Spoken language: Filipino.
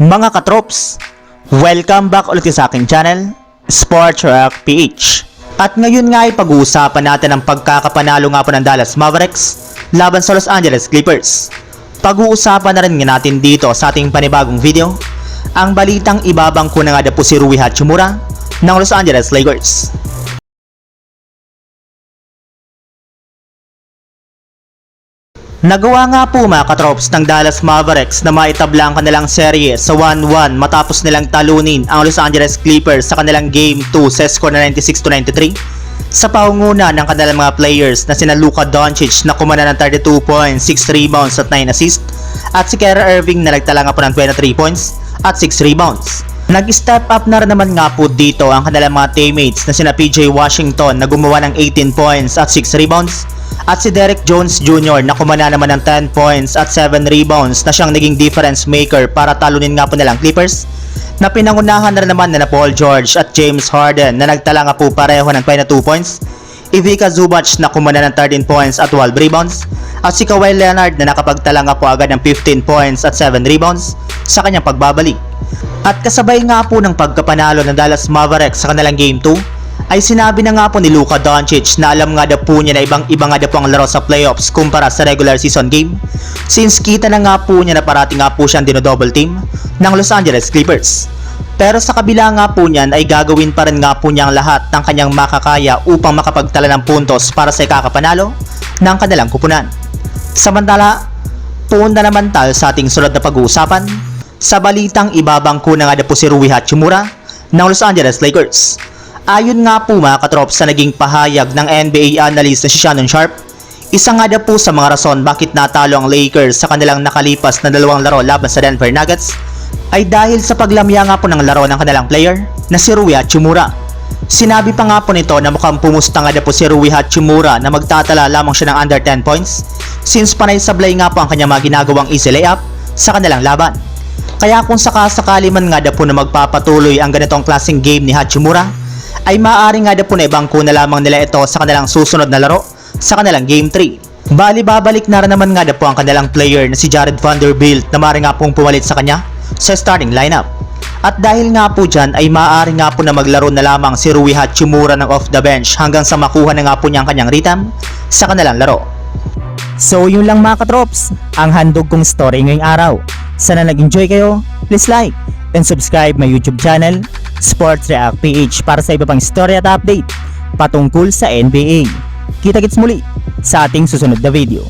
Mga katrops, welcome back ulit sa aking channel, Sports Rock PH. At ngayon nga ay pag-uusapan natin ang pagkakapanalo nga po ng Dallas Mavericks laban sa Los Angeles Clippers. Pag-uusapan na rin nga natin dito sa ating panibagong video, ang balitang ibabang ko na nga po si Rui Hachimura ng Los Angeles Lakers. Nagawa nga po mga katrops ng Dallas Mavericks na maitabla ang kanilang serye sa 1-1 matapos nilang talunin ang Los Angeles Clippers sa kanilang Game 2 sa score na 96-93 sa paunguna ng kanilang mga players na sina Luka Doncic na kumana ng 32 points, 6 rebounds at 9 assists at si Kyrie Irving na nagtala nga po ng 23 points at 6 rebounds. Nag-step up na rin naman nga po dito ang kanilang mga teammates na sina PJ Washington na gumawa ng 18 points at 6 rebounds at si Derek Jones Jr. na kumana naman ng 10 points at 7 rebounds na siyang naging difference maker para talunin nga po nilang Clippers na pinangunahan na rin naman na Paul George at James Harden na nagtala nga po pareho ng 22 points Ivica Zubac na kumana ng 13 points at 12 rebounds at si Kawhi Leonard na nakapagtala nga po agad ng 15 points at 7 rebounds sa kanyang pagbabalik. At kasabay nga po ng pagkapanalo ng Dallas Mavericks sa kanilang Game 2 ay sinabi na nga po ni Luka Doncic na alam nga daw po niya na ibang iba nga daw po ang laro sa playoffs kumpara sa regular season game since kita na nga po niya na parating nga po siyang dinodouble team ng Los Angeles Clippers. Pero sa kabila nga po niyan ay gagawin pa rin nga po niya ang lahat ng kanyang makakaya upang makapagtala ng puntos para sa ikakapanalo ng kanilang kupunan. Samantala, punta naman tayo sa ating sunod na pag-uusapan sa balitang ibabangko na nga na po si Rui Hachimura ng Los Angeles Lakers. Ayon nga po mga katrops sa naging pahayag ng NBA analyst na si Shannon Sharp, isa nga na po sa mga rason bakit natalo ang Lakers sa kanilang nakalipas na dalawang laro laban sa Denver Nuggets ay dahil sa paglamya nga po ng laro ng kanilang player na si Rui Hachimura. Sinabi pa nga po nito na mukhang pumusta nga na po si Rui Hachimura na magtatala lamang siya ng under 10 points since panay sablay nga po ang kanyang mga ginagawang easy layup sa kanilang laban. Kaya kung sakasakali man nga na po na magpapatuloy ang ganitong klaseng game ni Hachimura, ay maaari nga na po na ibangko na lamang nila ito sa kanilang susunod na laro sa kanilang Game 3. Bali babalik na rin naman nga na po ang kanilang player na si Jared Vanderbilt na maaari nga pong pumalit sa kanya sa starting lineup. At dahil nga po dyan ay maaari nga po na maglaro na lamang si Rui Hachimura ng off the bench hanggang sa makuha na nga po niya ang kanyang rhythm sa kanilang laro. So yun lang mga katrops, ang handog kong story ngayong araw. Sana nag-enjoy kayo, please like and subscribe my YouTube channel, Sports React PH para sa iba pang story at update patungkol sa NBA. Kita-kits muli sa ating susunod na video.